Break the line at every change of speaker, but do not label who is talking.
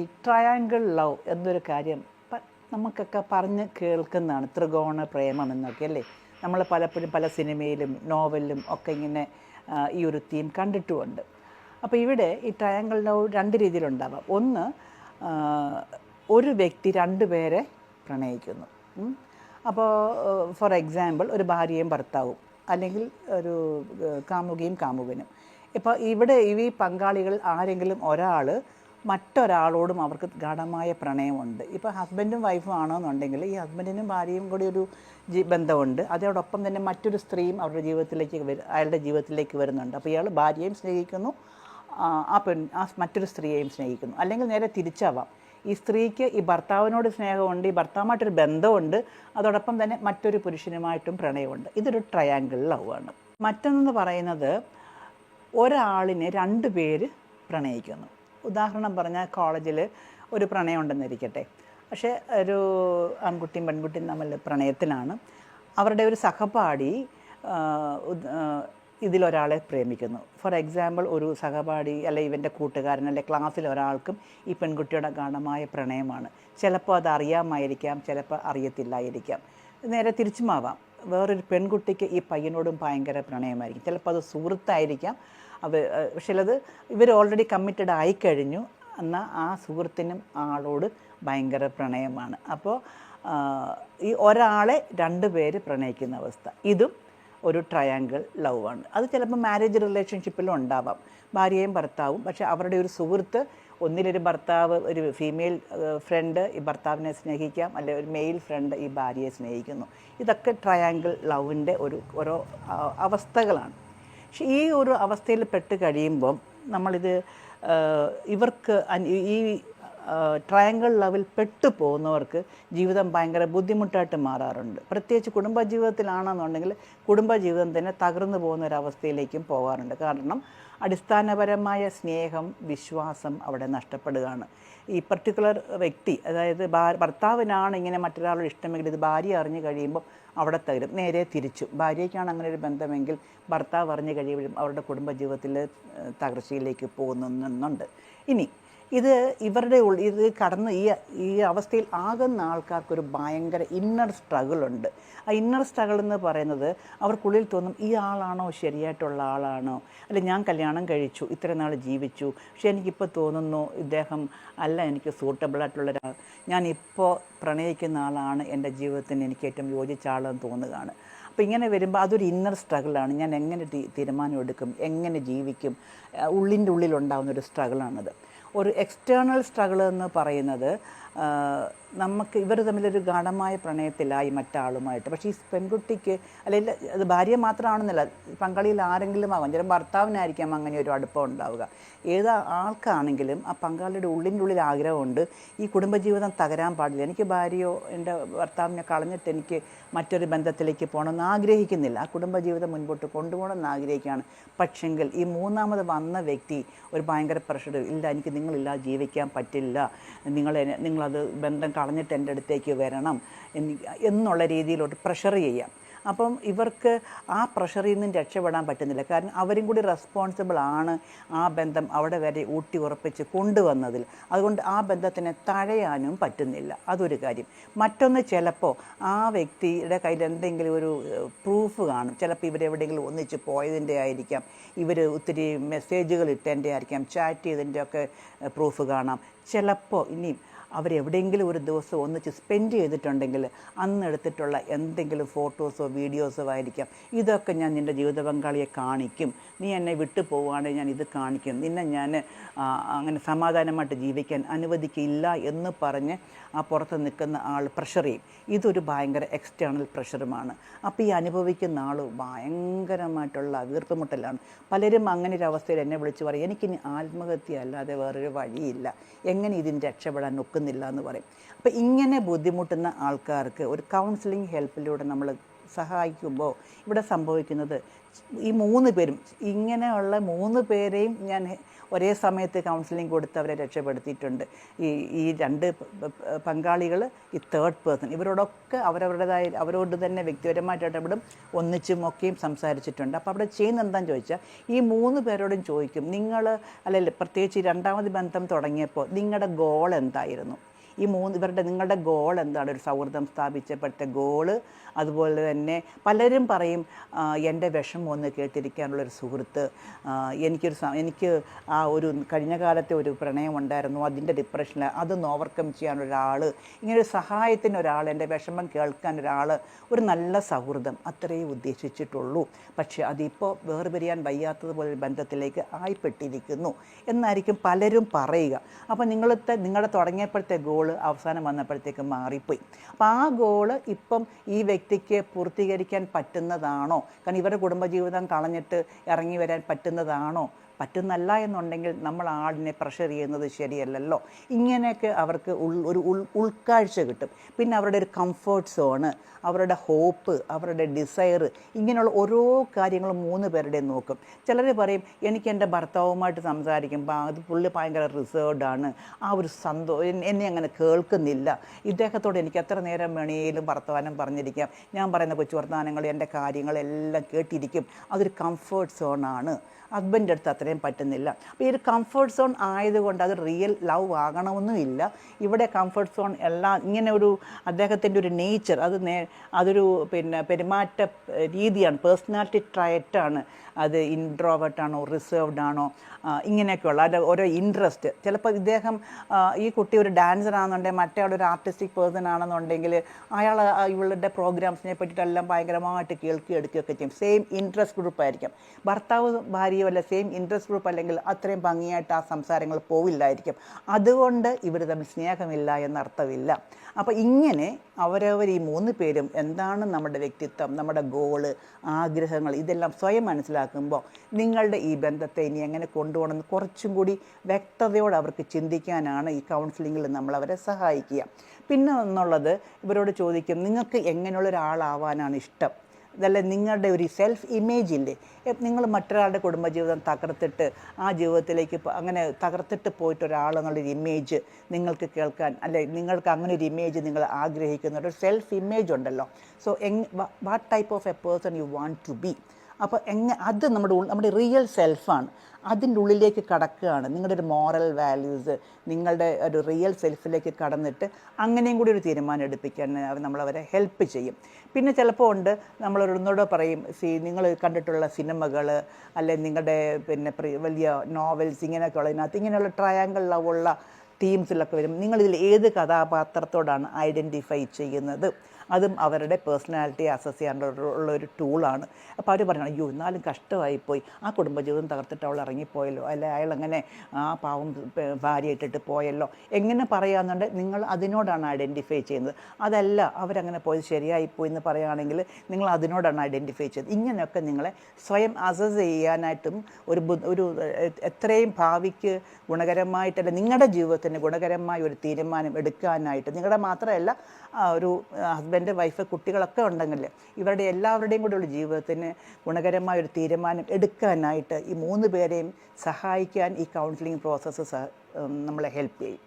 ഈ triangle love എന്നൊരു കാര്യം നമുക്കൊക്കെ പറഞ്ഞ് കേൾക്കുന്നതാണ്. ത്രികോണ പ്രേമം എന്നൊക്കെ അല്ലേ? നമ്മൾ പലപ്പോഴും പല സിനിമയിലും നോവലിലും ഒക്കെ ഇങ്ങനെ ഈ ഒരു തീം കണ്ടിട്ടുമുണ്ട്. അപ്പോൾ ഇവിടെ ഈ ട്രയാങ്കിൾ ലവ് രണ്ട് രീതിയിലുണ്ടാവാം. ഒന്ന് ഒരു വ്യക്തി രണ്ട് പേരെ പ്രണയിക്കുന്നു. അപ്പോൾ ഫോർ എക്സാമ്പിൾ ഒരു ഭാര്യയും ഭർത്താവും അല്ലെങ്കിൽ ഒരു കാമുകിയും കാമുകനും. ഇപ്പോൾ ഇവിടെ ഈ പങ്കാളികൾ ആരെങ്കിലും ഒരാൾ മറ്റൊരാളോടും അവർക്ക് ഗാഠമായ പ്രണയമുണ്ട്. ഇപ്പോൾ ഹസ്ബൻഡും വൈഫും ആണെന്നുണ്ടെങ്കിൽ ഈ ഹസ്ബൻഡിനും ഭാര്യയും കൂടി ഒരു ബന്ധമുണ്ട്. അതോടൊപ്പം തന്നെ മറ്റൊരു സ്ത്രീയും അവരുടെ ജീവിതത്തിലേക്ക് അയാളുടെ ജീവിതത്തിലേക്ക് വരുന്നുണ്ട്. അപ്പോൾ ഇയാൾ ഭാര്യയും സ്നേഹിക്കുന്നു. ആ പെൺ ആ മറ്റൊരു സ്ത്രീയെയും സ്നേഹിക്കുന്നു. അല്ലെങ്കിൽ നേരെ തിരിച്ചാവാം. ഈ സ്ത്രീക്ക് ഈ ഭർത്താവിനോട് സ്നേഹമുണ്ട് ഈ ഭർത്താവുമായിട്ടൊരു ബന്ധമുണ്ട്. അതോടൊപ്പം തന്നെ മറ്റൊരു പുരുഷനുമായിട്ടും പ്രണയമുണ്ട്. ഇതൊരു ട്രയാങ്കിൾ ലവ് ആണ്. മറ്റൊന്നെന്ന് പറയുന്നത് ഒരാളിനെ രണ്ട് പേര് പ്രണയിക്കുന്നു. ഉദാഹരണം പറഞ്ഞാൽ കോളേജിൽ ഒരു പ്രണയം ഉണ്ടെന്നിരിക്കട്ടെ പക്ഷേ ഒരു ആൺകുട്ടിയും പെൺകുട്ടിയും തമ്മിൽ പ്രണയത്തിലാണ്. അവരുടെ ഒരു സഹപാഠി ഇതിലൊരാളെ പ്രേമിക്കുന്നു. ഫോർ എക്സാമ്പിൾ ഒരു സഹപാഠി അല്ലെ ഇവന്റെ കൂട്ടുകാരൻ അല്ലെ ക്ലാസ്സിൽ ഒരാൾക്കും ഈ പെൺകുട്ടിയുടെ ഗാഠമായ പ്രണയമാണ്. ചിലപ്പോൾ അത് അറിയാമായിരിക്കാം ചിലപ്പോൾ അറിയത്തില്ലായിരിക്കാം. നേരെ തിരിച്ചുമാവാം. വേറൊരു പെൺകുട്ടിക്ക് ഈ പയ്യനോടും ഭയങ്കര പ്രണയമായിരിക്കും. ചിലപ്പോൾ അത് സുഹൃത്തായിരിക്കാം. അവ പക്ഷേ അത് ഇവർ ഓൾറെഡി കമ്മിറ്റഡ് ആയിക്കഴിഞ്ഞു എന്നാൽ ആ സുഹൃത്തിനും ആളോട് ഭയങ്കര പ്രണയമാണ്. അപ്പോൾ ഈ ഒരാളെ രണ്ട് പേര് പ്രണയിക്കുന്ന അവസ്ഥ. ഇതും ഒരു ട്രയാങ്കിൾ ലവ് ആണ്. അത് ചിലപ്പോൾ മാരേജ് റിലേഷൻഷിപ്പിലും ഉണ്ടാവാം. ഭാര്യയും ഭർത്താവും. പക്ഷേ അവരുടെ ഒരു സുഹൃത്ത് ഒന്നിലൊരു ഭർത്താവ് ഒരു ഫീമെയിൽ ഫ്രണ്ട് ഈ ഭർത്താവിനെ സ്നേഹിക്കാം. അല്ലെ ഒരു മെയിൽ ഫ്രണ്ട് ഈ ഭാര്യയെ സ്നേഹിക്കുന്നു. ഇതൊക്കെ ട്രയാങ്കിൾ ലവിന്റെ ഒരു ഓരോ അവസ്ഥകളാണ്. പക്ഷെ ഈ ഒരു അവസ്ഥയിൽ പെട്ട് കഴിയുമ്പം നമ്മളിത് ഇവർക്ക് ഈ ട്രയാങ്കിൾ ലെവൽ പെട്ടു പോകുന്നവർക്ക് ജീവിതം ഭയങ്കര ബുദ്ധിമുട്ടായിട്ട് മാറാറുണ്ട്. പ്രത്യേകിച്ച് കുടുംബജീവിതത്തിലാണെന്നുണ്ടെങ്കിൽ കുടുംബജീവിതം തന്നെ തകർന്നു പോകുന്ന ഒരു അവസ്ഥയിലേക്കും പോകാറുണ്ട്. കാരണം അടിസ്ഥാനപരമായ സ്നേഹം വിശ്വാസം അവിടെ നഷ്ടപ്പെടുകയാണ്. ഈ പർട്ടിക്കുലർ വ്യക്തി അതായത് ഭർത്താവിനാണ് ഇങ്ങനെ മറ്റൊരാളോട് ഇഷ്ടമെങ്കിൽ ഇത് ഭാര്യ അറിഞ്ഞു കഴിയുമ്പോൾ അവിടെ തകരും നേരെ തിരിച്ചു. ഭാര്യയ്ക്കാണ് അങ്ങനെ ഒരു ബന്ധമെങ്കിൽ ഭർത്താവ് അറിഞ്ഞു കഴിയുമ്പോഴും അവരുടെ കുടുംബജീവിതത്തിൽ തകർച്ചയിലേക്ക് പോകുന്നുണ്ട് ഇനി ഇത് ഇവരുടെ ഉൾ ഇത് കടന്ന് ഈ ഈ അവസ്ഥയിൽ ആകുന്ന ആൾക്കാർക്കൊരു ഭയങ്കര ഇന്നർ സ്ട്രഗിൾ ഉണ്ട്. ആ ഇന്നർ സ്ട്രഗിൾ എന്ന് പറയുന്നത് അവർക്കുള്ളിൽ തോന്നും ഈ ആളാണോ? ശരിയായിട്ടുള്ള ആളാണോ? അല്ല ഞാൻ കല്യാണം കഴിച്ചു ഇത്ര നാൾ ജീവിച്ചു പക്ഷേ എനിക്കിപ്പോൾ തോന്നുന്നു ഇദ്ദേഹം അല്ല എനിക്ക് സൂട്ടബിൾ ആയിട്ടുള്ള ഒരാൾ. ഞാൻ പ്രണയിക്കുന്ന ആളാണ് എന്റെ ജീവിതത്തിന് എനിക്ക് ഏറ്റവും യോജിച്ച ആളെന്ന് തോന്നുകയാണ്. അപ്പോൾ ഇങ്ങനെ വരുമ്പോൾ അതൊരു ഇന്നർ സ്ട്രഗിളാണ് ഞാൻ എങ്ങനെ തീരുമാനം എടുക്കും എങ്ങനെ ജീവിക്കും ഉള്ളിന്റെ ഉള്ളിലുണ്ടാകുന്ന ഒരു സ്ട്രഗിളാണത് ഒരു എക്സ്റ്റേണൽ സ്ട്രഗിൾ എന്ന് പറയുന്നത് നമുക്ക് ഇവർ തമ്മിലൊരു ഗാഠമായ പ്രണയത്തിലായി മറ്റാളുമായിട്ട്. പക്ഷേ ഈ പെൺകുട്ടിക്ക് അല്ലെങ്കിൽ അത് ഭാര്യ മാത്രമാണെന്നല്ല പങ്കാളിയിൽ ആരെങ്കിലും ആവാം. ചില ഭർത്താവിനായിരിക്കാം അങ്ങനെ ഒരു അടുപ്പം ഉണ്ടാവുക. ഏത് ആൾക്കാണെങ്കിലും ആ പങ്കാളിയുടെ ഉള്ളിന്റെ ഉള്ളിൽ ആഗ്രഹമുണ്ട് ഈ കുടുംബജീവിതം തകരാൻ പാടില്ല. എനിക്ക് ഭാര്യയോ എന്റെ ഭർത്താവിനെ കളഞ്ഞിട്ട് എനിക്ക് മറ്റൊരു ബന്ധത്തിലേക്ക് പോകണമെന്ന് ആഗ്രഹിക്കുന്നില്ല. ആ കുടുംബജീവിതം മുൻപോട്ട് കൊണ്ടുപോകണമെന്ന് ആഗ്രഹിക്കുകയാണ്. പക്ഷെങ്കിൽ ഈ മൂന്നാമത് വന്ന വ്യക്തി ഒരു ഭയങ്കര പ്രഷർ ഇല്ല എനിക്ക് നിങ്ങളില്ലാതെ ജീവിക്കാൻ പറ്റില്ല. നിങ്ങളെ നിങ്ങൾ നിങ്ങളത് ബന്ധം കളഞ്ഞിട്ട് എന്റെ അടുത്തേക്ക് വരണം എന്നുള്ള രീതിയിലോട്ട് പ്രഷർ ചെയ്യാം. അപ്പം ഇവർക്ക് ആ പ്രഷറിൽ നിന്നും രക്ഷപ്പെടാൻ പറ്റുന്നില്ല. കാരണം അവരും കൂടി റെസ്പോൺസിബിൾ ആണ് ആ ബന്ധം അവിടെ വരെ ഊട്ടി ഉറപ്പിച്ച് കൊണ്ടുവന്നതിൽ. അതുകൊണ്ട് ആ ബന്ധത്തിനെ തഴയാനും പറ്റുന്നില്ല. അതൊരു കാര്യം. മറ്റൊന്ന് ചിലപ്പോൾ ആ വ്യക്തിയുടെ കയ്യിൽ എന്തെങ്കിലും ഒരു പ്രൂഫ് കാണും. ചിലപ്പോൾ ഇവരെവിടെയെങ്കിലും ഒന്നിച്ച് പോയതിന്റെ ആയിരിക്കാം. ഇവർ ഒത്തിരി മെസ്സേജുകൾ ഇട്ടതിന്റെ ആയിരിക്കാം. ചാറ്റ് ചെയ്തതിന്റെ ഒക്കെ പ്രൂഫ് കാണാം. ചിലപ്പോൾ ഇനിയും അവരെവിടെയെങ്കിലും ഒരു ദിവസം ഒന്നിച്ച് സ്പെൻഡ് ചെയ്തിട്ടുണ്ടെങ്കിൽ അന്ന് എടുത്തിട്ടുള്ള എന്തെങ്കിലും ഫോട്ടോസോ വീഡിയോസോ ആയിരിക്കാം ഇതൊക്കെ ഞാൻ നിന്റെ ജീവിത പങ്കാളിയെ കാണിക്കും. നീ എന്നെ വിട്ടു പോവുകയാണെങ്കിൽ ഞാൻ ഇത് കാണിക്കും. നിന്നെ ഞാൻ അങ്ങനെ സമാധാനമായിട്ട് ജീവിക്കാൻ അനുവദിക്കില്ല എന്ന് പറഞ്ഞ് ആ പുറത്ത് നിൽക്കുന്ന ആൾ പ്രഷർ ചെയ്യും. ഇതൊരു ഭയങ്കര എക്സ്റ്റേണൽ പ്രഷറുമാണ്. അപ്പോൾ ഈ അനുഭവിക്കുന്ന ആൾ ഭയങ്കരമായിട്ടുള്ള വീർപ്പുമുട്ടലാണ്. പലരും അങ്ങനെ ഒരു അവസ്ഥയിൽ എന്നെ വിളിച്ച് പറയും എനിക്കിനി ആത്മഹത്യ അല്ലാതെ വേറൊരു വഴിയില്ല. എങ്ങനെ ഇതിന് രക്ഷപ്പെടാൻ ഒക്കുന്നില്ല? എന്ന് പറയും. അപ്പോൾ ഇങ്ങനെ ബുദ്ധിമുട്ടുന്ന ആൾക്കാർക്ക് ഒരു കൗൺസിലിംഗ് ഹെൽപ്പിലൂടെ നമ്മൾ സഹായിക്കുമ്പോൾ ഇവിടെ സംഭവിക്കുന്നത് ഈ മൂന്ന് പേരും ഇങ്ങനെയുള്ള മൂന്ന് പേരെയും ഞാൻ ഒരേ സമയത്ത് കൗൺസിലിംഗ് കൊടുത്ത് അവരെ രക്ഷപ്പെടുത്തിയിട്ടുണ്ട്. ഈ ഈ രണ്ട് പങ്കാളികൾ ഈ തേർഡ് പേഴ്സൺ ഇവരോടൊക്കെ അവരവരുടേതായ അവരോട് തന്നെ വ്യക്തിപരമായിട്ട് ഇടപെടും ഒന്നിച്ചും ഒക്കെയും സംസാരിച്ചിട്ടുണ്ട്. അപ്പോൾ അവിടെ ചെയ്യുന്ന എന്താണെന്ന് ചോദിച്ചാൽ ഈ മൂന്ന് പേരോടും ചോദിക്കും നിങ്ങൾ അല്ലെങ്കിൽ പ്രത്യേകിച്ച് രണ്ടാമത് ബന്ധം തുടങ്ങിയപ്പോൾ നിങ്ങളുടെ ഗോൾ എന്തായിരുന്നു? ഈ മൂന്ന് ഇവരുടെ നിങ്ങളുടെ ഗോൾ എന്താണ്? ഒരു സൗഹൃദം സ്ഥാപിച്ചപ്പോഴത്തെ ഗോൾ അതുപോലെ തന്നെ പലരും പറയും എന്റെ വിഷമം ഒന്ന് കേട്ടിരിക്കാനുള്ളൊരു സുഹൃത്ത്. എനിക്കൊരു എനിക്ക് ആ ഒരു കഴിഞ്ഞ കാലത്തെ ഒരു പ്രണയം ഉണ്ടായിരുന്നു. അതിന്റെ ഡിപ്രഷനിൽ അതൊന്ന് ഓവർകം ചെയ്യാൻ ഒരാൾ ഇങ്ങനെ ഒരു സഹായത്തിന് ഒരാൾ എന്റെ വിഷമം കേൾക്കാൻ ഒരാൾ ഒരു നല്ല സൗഹൃദം അത്രയേ ഉദ്ദേശിച്ചിട്ടുള്ളൂ. പക്ഷേ അതിപ്പോൾ വേർപിരിയാൻ വയ്യാത്തതുപോലെ ഒരു ബന്ധത്തിലേക്ക് ആയിപ്പെട്ടിരിക്കുന്നു. എന്നായിരിക്കും പലരും പറയുക. അപ്പോൾ നിങ്ങളത്തെ നിങ്ങളുടെ തുടങ്ങിയപ്പോഴത്തെ ഗോൾ അവസാനം വന്നപ്പോഴത്തേക്ക് മാറിപ്പോയി. അപ്പോൾ ആ ഗോൾ ഇപ്പം ഈ വ്യക്തിക്ക് പൂർത്തീകരിക്കാൻ പറ്റുന്നതാണോ? കാരണം ഇവരുടെ കുടുംബജീവിതം കളഞ്ഞിട്ട് ഇറങ്ങി വരാൻ പറ്റുന്നതാണോ? പറ്റുന്നല്ല എന്നുണ്ടെങ്കിൽ നമ്മൾ ആളിനെ പ്രഷർ ചെയ്യുന്നത് ശരിയല്ലല്ലോ. ഇങ്ങനെയൊക്കെ അവർക്ക് ഒരു ഉൾ ഉൾക്കാഴ്ച കിട്ടും. പിന്നെ അവരുടെ ഒരു കംഫേർട്ട് സോണ് അവരുടെ ഹോപ്പ് അവരുടെ ഡിസയർ ഇങ്ങനെയുള്ള ഓരോ കാര്യങ്ങളും മൂന്ന് പേരുടെയും നോക്കും. ചിലർ പറയും എനിക്ക് എന്റെ ഭർത്താവുമായിട്ട് സംസാരിക്കുമ്പോൾ അത് പുള്ളി ഭയങ്കര റിസേർഡാണ് ആ ഒരു സന്തോ എന്നെ- അങ്ങനെ കേൾക്കുന്നില്ല. ഇദ്ദേഹത്തോട് എനിക്ക് എത്ര നേരം വേണേലും വർത്തമാനം പറഞ്ഞിരിക്കാം. ഞാൻ പറയുന്ന കൊച്ചു വർത്തമാനങ്ങൾ എന്റെ കാര്യങ്ങളെല്ലാം കേട്ടിരിക്കും. അതൊരു കംഫേർട്ട് സോണാണ് ഹസ്ബൻഡ് അടുത്ത് അത്രയും പറ്റുന്നില്ല. അപ്പോൾ ഈ ഒരു കംഫർട്ട് സോൺ ആയതുകൊണ്ട് അത് റിയൽ ലവ് ആകണമെന്നുമില്ല. ഇവിടെ കംഫർട്ട് സോൺ എല്ലാം ഇങ്ങനെ ഒരു അദ്ദേഹത്തിന്റെ ഒരു നേച്ചർ അത് നേ അതൊരു പിന്നെ പെരുമാറ്റ രീതിയാണ് പേഴ്സണാലിറ്റി ട്രയറ്റാണ് അത് ഇൻട്രോവേർട്ട് ആണോ റിസർവ്ഡ് ആണോ ഇങ്ങനെയൊക്കെയുള്ള അതിന്റെ ഓരോ ഇൻട്രസ്റ്റ് ചിലപ്പോൾ ഇദ്ദേഹം ഈ കുട്ടി ഒരു ഡാൻസർ ആണെന്നുണ്ടെങ്കിൽ മറ്റേ ഒരു ആർട്ടിസ്റ്റിക് പേഴ്സൺ ആണെന്നുണ്ടെങ്കിൽ അയാൾ ഇവളുടെ പ്രോഗ്രാംസിനെ പറ്റിയിട്ടെല്ലാം ഭയങ്കരമായിട്ട് കേൾക്കുകയും എടുക്കുകയൊക്കെ ചെയ്യും. സെയിം ഇൻട്രസ്റ്റ് ഗ്രൂപ്പ് ആയിരിക്കും. ഭർത്താവ് ഭാര്യയോ അല്ല സെയിം ഇൻട്രസ്റ്റ് ഗ്രൂപ്പ് അല്ലെങ്കിൽ അത്രയും ഭംഗിയായിട്ട് ആ സംസാരങ്ങൾ പോവില്ലായിരിക്കും. അതുകൊണ്ട് ഇവർ തമ്മിൽ സ്നേഹമില്ല എന്നർത്ഥമില്ല. അപ്പോൾ ഇങ്ങനെ അവരവർ ഈ മൂന്ന് പേരും എന്താണ് നമ്മുടെ വ്യക്തിത്വം നമ്മുടെ ഗോൾ ആഗ്രഹങ്ങൾ ഇതെല്ലാം സ്വയം മനസ്സിലാക്കുമ്പോൾ നിങ്ങളുടെ ഈ ബന്ധത്തെ ഇനി എങ്ങനെ കൊണ്ടുപോകണമെന്ന് കുറച്ചും കൂടി വ്യക്തതയോടെ അവർക്ക് ചിന്തിക്കാനാണ് ഈ കൗൺസിലിങ്ങിൽ നമ്മൾ അവരെ സഹായിക്കുക. പിന്നെ എന്നുള്ളത് ഇവരോട് ചോദിക്കും നിങ്ങൾക്ക് എങ്ങനെയുള്ള ഒരാളാവാനാണ് ഇഷ്ടം? ഇതല്ല നിങ്ങളുടെ ഒരു സെൽഫ് ഇമേജ് ഇല്ലേ? നിങ്ങൾ മറ്റൊരാളുടെ കുടുംബജീവിതം തകർത്തിട്ട് ആ ജീവിതത്തിലേക്ക് അങ്ങനെ തകർത്തിട്ട് പോയിട്ട് ഒരാളെന്നുള്ളൊരു ഇമേജ് നിങ്ങൾക്ക് കേൾക്കാൻ അല്ലെ നിങ്ങൾക്ക് അങ്ങനെ ഒരു ഇമേജ് നിങ്ങൾ ആഗ്രഹിക്കുന്ന ഒരു സെൽഫ് ഇമേജ് ഉണ്ടല്ലോ. സോ എങ് what type of a person you want to be അപ്പോൾ എങ്ങനെ അത് നമ്മുടെ നമ്മുടെ റിയൽ സെൽഫാണ് അതിന്റെ ഉള്ളിലേക്ക് കടക്കുകയാണ്. നിങ്ങളുടെ ഒരു മോറൽ വാല്യൂസ് നിങ്ങളുടെ ഒരു റിയൽ സെൽഫിലേക്ക് കടന്നിട്ട് അങ്ങനെയും കൂടി ഒരു തീരുമാനം എടുപ്പിക്കാൻ നമ്മളവരെ ഹെൽപ്പ് ചെയ്യും. പിന്നെ ചിലപ്പോൾ ഉണ്ട് നമ്മളൊരുന്നോട് പറയും സി നിങ്ങൾ കണ്ടിട്ടുള്ള സിനിമകൾ അല്ലെ നിങ്ങളുടെ പിന്നെ വലിയ നോവൽസ് ഇങ്ങനെയൊക്കെ ഉള്ളതിനകത്ത് ഇങ്ങനെയുള്ള ട്രയാങ്കിൾ ലവുള്ള തീംസിലൊക്കെ വരും. നിങ്ങളിതിൽ ഏത് കഥാപാത്രത്തോടാണ് ഐഡന്റിഫൈ ചെയ്യുന്നത്? അതും അവരുടെ പേഴ്സണാലിറ്റി അസസ് ചെയ്യാനുള്ള ഒരു ടൂളാണ് അപ്പോൾ അവർ പറഞ്ഞു അയ്യോ എന്നാലും കഷ്ടമായിപ്പോയി. ആ കുടുംബജീവിതം തകർത്തിട്ട് അവൾ ഇറങ്ങിപ്പോയല്ലോ. അല്ലെ അയാൾ അങ്ങനെ ആ പാവം ഭാര്യ ഇട്ടിട്ട് പോയല്ലോ? എങ്ങനെ പറയാന്നുണ്ട് നിങ്ങൾ അതിനോടാണ് ഐഡന്റിഫൈ ചെയ്യുന്നത്. അതല്ല അവരങ്ങനെ പോയത് ശരിയായിപ്പോയി എന്ന് പറയുകയാണെങ്കിൽ നിങ്ങൾ അതിനോടാണ് ഐഡന്റിഫൈ ചെയ്യുന്നത്. ഇങ്ങനെയൊക്കെ നിങ്ങളെ സ്വയം അസസ് ചെയ്യാനായിട്ടും ഒരു ഒരു എത്രയും ഭാവിക്ക് ഗുണകരമായിട്ടല്ല നിങ്ങളുടെ ജീവിതത്തിന് ഗുണകരമായ ഒരു തീരുമാനം എടുക്കാനായിട്ട് നിങ്ങളുടെ മാത്രമല്ല ഒരു ഒരു ഹസ്ബൻഡ് വൈഫ് കുട്ടികളൊക്കെ ഉണ്ടെങ്കിൽ ഇവരുടെ എല്ലാവരുടെയും കൂടെയുള്ള ജീവിതത്തിന് ഗുണകരമായ ഒരു തീരുമാനം എടുക്കാനായിട്ട് ഈ മൂന്ന് പേരെയും സഹായിക്കാൻ ഈ കൗൺസിലിംഗ് പ്രോസസ്സ് നമ്മളെ ഹെൽപ്പ് ചെയ്യും.